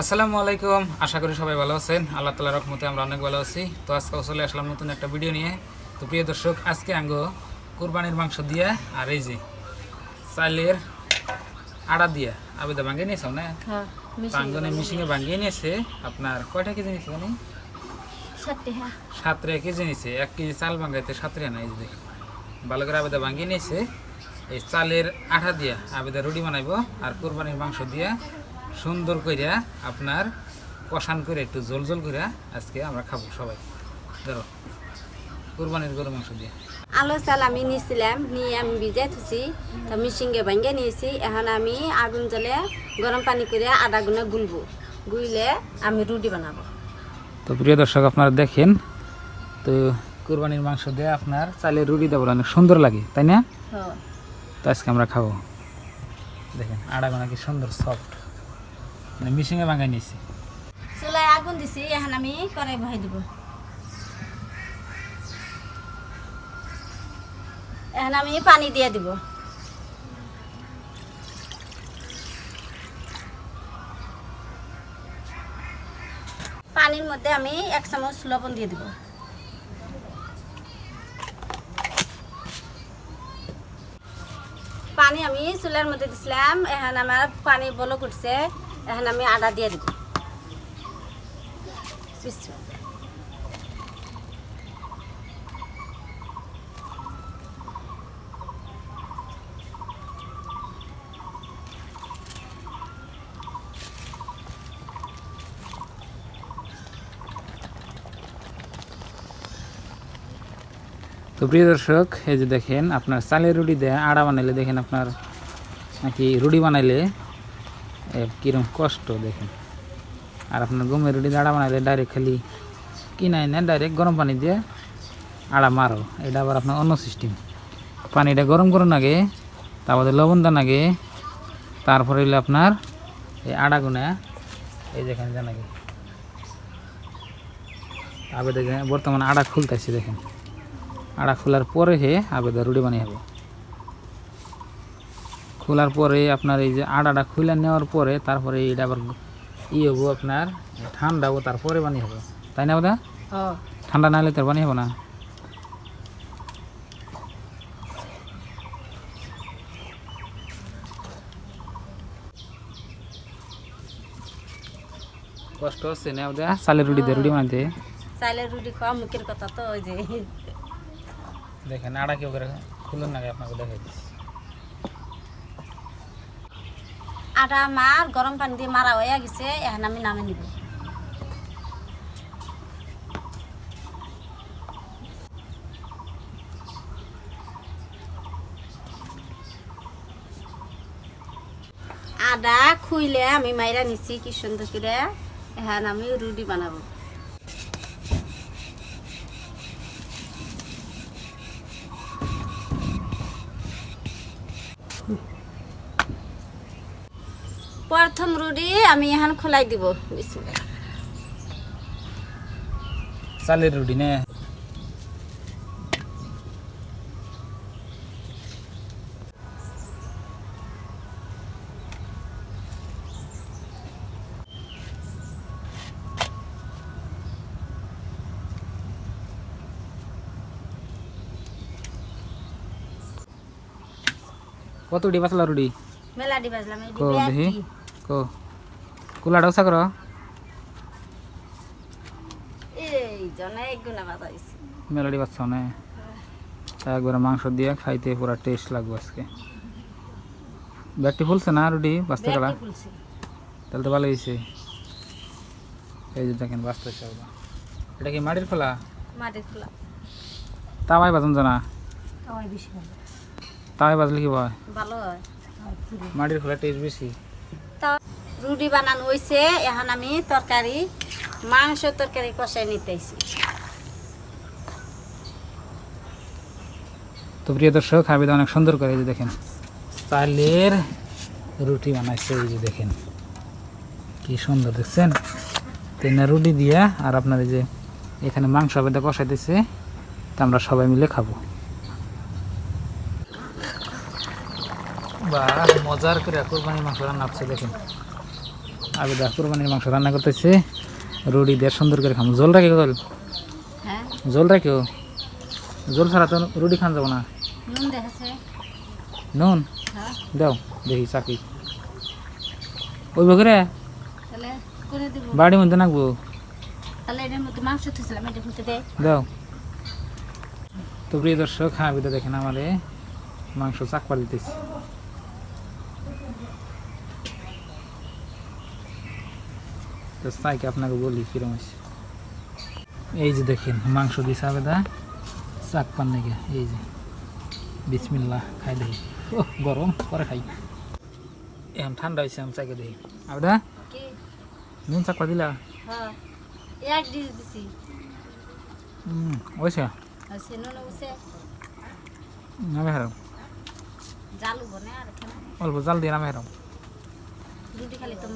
আসসালামু আলাইকুম। আশা করি সবাই ভালো আছেন। আল্লাহ তালা রহমতে আমরা অনেক ভালো আছি। তো আজকে চলে আসলাম নতুন একটা ভিডিও নিয়ে। তো প্রিয় দর্শক আজকে আঙ্গ কুরবানির মাংস দিয়ে আর এই যে চালের আড়া দিয়া। আবেদা ভাঙিয়ে নিয়েছ না? হ্যাঁ পাঙ্গনে মিশিংয়ে ভাঙিয়ে নিয়েছে। আপনার কয়টা কেজি নিয়েছে জানি? সাতটি হ্যাঁ। কেজি নিয়েছে। এক কেজি চাল ভাঙাইতে সাতটা না এই যে ভালো করে আবেদা ভাঙিয়ে নিয়েছে। এই চালের আঠা দিয়া আবেদা রুটি বানাইবো আর কোরবানির মাংস দিয়া। সুন্দর কইরা আপনার কষান করে একটু জল জল করে আজকে আমরা খাব সবাই। ধরো কোরবানির গরু মাংস দিয়ে। আলু চাল আমি নিয়েছিলাম নিয়ে আমি ভিজাই থুছি তো মিশিংয়ে ভাঙ্গে নিয়েছি। এখন আমি আগুন জ্বলে গরম পানি করে আদা গুনে গুলবো গুইলে আমি রুটি বানাবো। তো প্রিয় দর্শক আপনারা দেখেন তো কোরবানির মাংস দিয়ে আপনার চালের রুটি দেবো অনেক সুন্দর লাগে তাই না? হ্যাঁ। তো আজকে আমরা খাব। দেখেন আড়াগোনা কি সুন্দর সফট মানে মিশিংয়ে ভাঙাই নিয়েছি চুলায় আগুন দিছি, এখন আমি কড়াই বহাই দিব। এখন আমি পানি দিয়ে দিব। পানির মধ্যে আমি এক চামচ লবণ দিয়ে দিব। পানি আমি চুলার মধ্যে দিছিলাম, এখন আমার পানি বলক উঠছে। এখন আমি আদা দিয়ে দিব। তো প্রিয় দর্শক, এই যে দেখেন, আপনার চালের রুটি দেয়, আড়া বানাইলে দেখেন আপনার নাকি রুটি বানাইলে কিরম কষ্ট, দেখেন। আর আপনার গমের রুটি আড়া বানাইলে ডাইরেক্ট খালি কিনাই না ডাইরেক্ট গরম পানি দিয়ে আড়া মারো। এটা আবার আপনার অন্য সিস্টেম পানিটা গরম করুন আগে, তারপরে লবণ দেন আগে, তারপরে হইলে আপনার এই আড়া গুনা, এই যেখানে দেন আগে। আবে বর্তমানে আড়া খুলতেছে, দেখেন। আড়া খোলার পরে হে আবেদা রুটি বানিয়ে হবে। খোলার পরে আপনার এই যে আড়াটা খুলে নেওয়ার পরে তারপরে এটা আবার ই হব আপনার ঠান্ডা হব তারপরে বানিয়ে হবে। তাই না বোধা হ্যাঁ ঠান্ডা না হলে তো আর বানিয়ে হব না। কষ্ট হচ্ছে না বোধা চালের রুটি দিয়ে রুটি বানাতে চাইলে রুটি খাওয়া মুখের কথা তো ওই যে। দেখেন আড়া কেউ করে খুলুন না আগে আপনাকে দেখাই দিচ্ছি আটা মার গরম পানি দিয়ে মারা হয়ে গেছে, এখন আমি নামে নিব। আদা খুইলে আমি মাইরা নিছি, কি সুন্দর করে। এখন আমি রুটি বানাবো। প্রথম রুটি আমি এখন খোলাই দিব। চালের রুটি নে কত রুটি মেলাডি বাজলাম এই কো ডিবে। কো কুলা ডসা কর। এই জন্য এক গুণা বাজাইছি। মেলাডি পাচ্ছ না। একবার মাংস দিয়ে খাইতে পুরা টেস্ট লাগবে আজকে। ব্যাগটি ফুলছে না রুটি বাঁচতে গেলা? তাহলে তো ভালো হয়েছে এই যে দেখেন বাঁচতে এটা কি মাটির খোলা? মাটির খোলা। তাওয়াই বাজন জানা। খাওয়াই বেশি ভালো। তাওয়াই বাজলে কি হয়? ভালো হয়। মাটির খোলা টেস্ট বেশি। রুটি বানানো হয়েছে এখন আমি তরকারি, মাংস তরকারি কষাই নিতেছি। তো প্রিয় দর্শক আবিদ অনেক সুন্দর করে যে দেখেন, চালের রুটি বানাইছে, এই যে দেখেন, কি সুন্দর, দেখছেন? তিনটা রুটি দিয়া আর আপনার যে এখানে মাংস আবেদা কষাইতেছে তা আমরা সবাই মিলে খাব। বা মজার করে কোরবানি মাংস রান্না হচ্ছে, দেখেন। আবেদা কোরবানির মাংস রান্না করতেছে। রুটি দিয়ে সুন্দর করে খাম। জল রাখি হ্যাঁ। জল রাখিও? জল ছাড়া তো রুটি খান যাব না। নুন হ্যাঁ। দাও দেখি চাকি। ওই বকরে বাড়ির মধ্যে নাকবো? দাও। তো প্রিয় দর্শক হ্যাঁ বিদা দেখেন আমারে মাংস চাকপা দিতেছি। তো চাইকে আপনাকে বলি কিরম আছে এই যে দেখেন মাংস দিছে আবেদা চাক পান নাকি এই যে বিসমিল্লা খাই দেখি। ও গরম পরে খাই। এখন ঠান্ডা হয়েছে আমি চাইকে দেখি। আবেদা? নুন চাকপা দিলা। হ্যাঁ এক ডিশ দিছি। হুম নামে হারাম। এখানে। অল্প জাল দিয়ে নামে হারাম। রুটি তো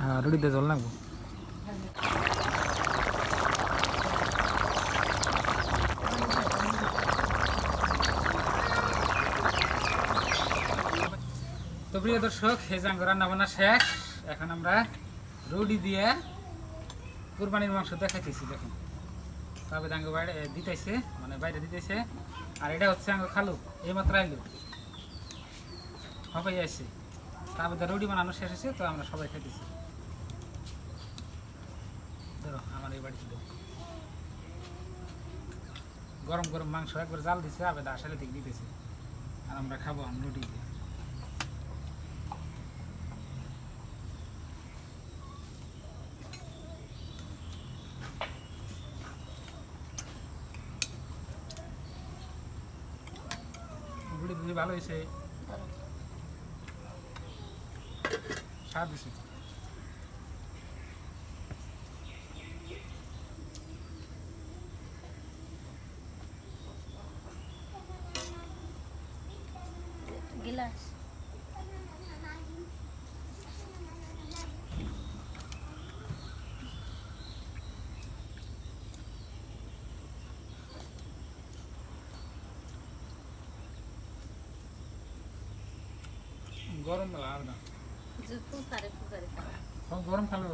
হ্যাঁ জল লাগবো? তো প্রিয় দর্শক, এই যে রান্না বান্না শেষ। এখন আমরা রুটি দিয়ে কুরবানির মাংস দেখাইতেছি, দেখুন। তবে দাঙ্গ বাইরে দিতেছে মানে বাইরে দিতেছে। আর এটা হচ্ছে আঙ্গ খালু এই মাত্র আইলো। হবে আসছে তারপরে রুটি বানানো শেষ হয়েছে, তো আমরা সবাই খেতেছি ধরো, আমার এই বাড়ি গরম গরম মাংস একবার জাল দিছে, আবার আসালে দিক দিতেছে। আর আমরা খাব আম রুটি দিয়ে। ভালো হয়েছে। স্বাদ দিছে গিলাস গরম বেলা গরম খালো।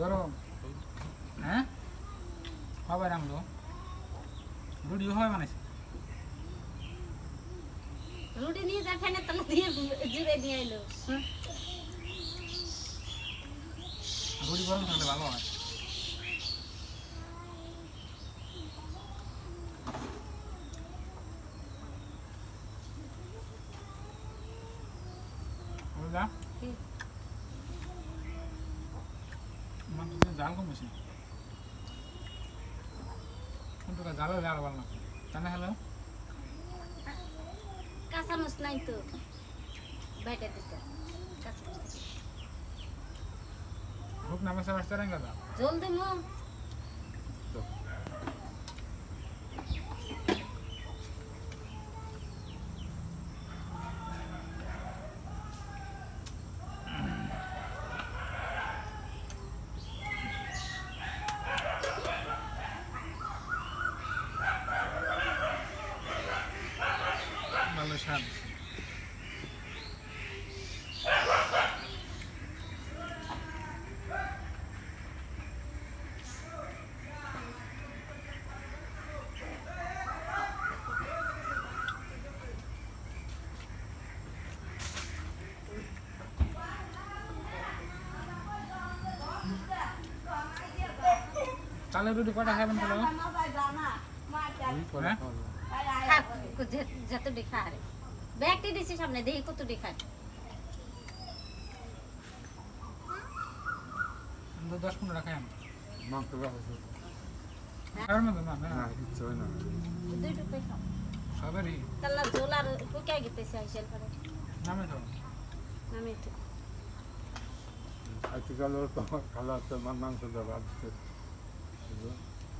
গরম। হ্যাঁ? সবাই রামলো রুটি হয় বানাইছে? রুটি নিয়ে যা ফেনে তাহলে দিয়ে জুড়ে নিয়ে এলো রুটি গরম থাকলে ভালো হয়। কি? মাংসতে জাল কম বেশি। কিন্তু জাল হলে আরও ভালো লাগবে। তাই না হ্যালো কাঁচা মাছ নাই তো। বাইটা দিতে। কাঁচা মাছ হুক নামে সব আসতে রেঙ্গা দাও জল দেবো ভালো স্বাদ। চালের রুটি কটা খাবেন তাহলে? হ্যাঁ? খাক যত দেখা ব্যাগটি দিছি সামনে দেখি কত দেখায় দশ পনেরো খাই মাংস রাখছে খাবার মতো না না। না কিচ্ছু হয় না। দুই টুকরো খাও। সবারই। তাহলে জল আর কুকাই গেতেছে আইসেল পরে নামে আজকাল তো। খালা তো মাংস দেওয়া দিচ্ছে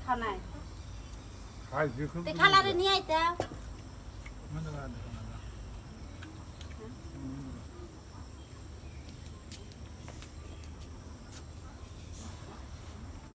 খানায়। খাই দেখুন খালারে নিয়ে আইতা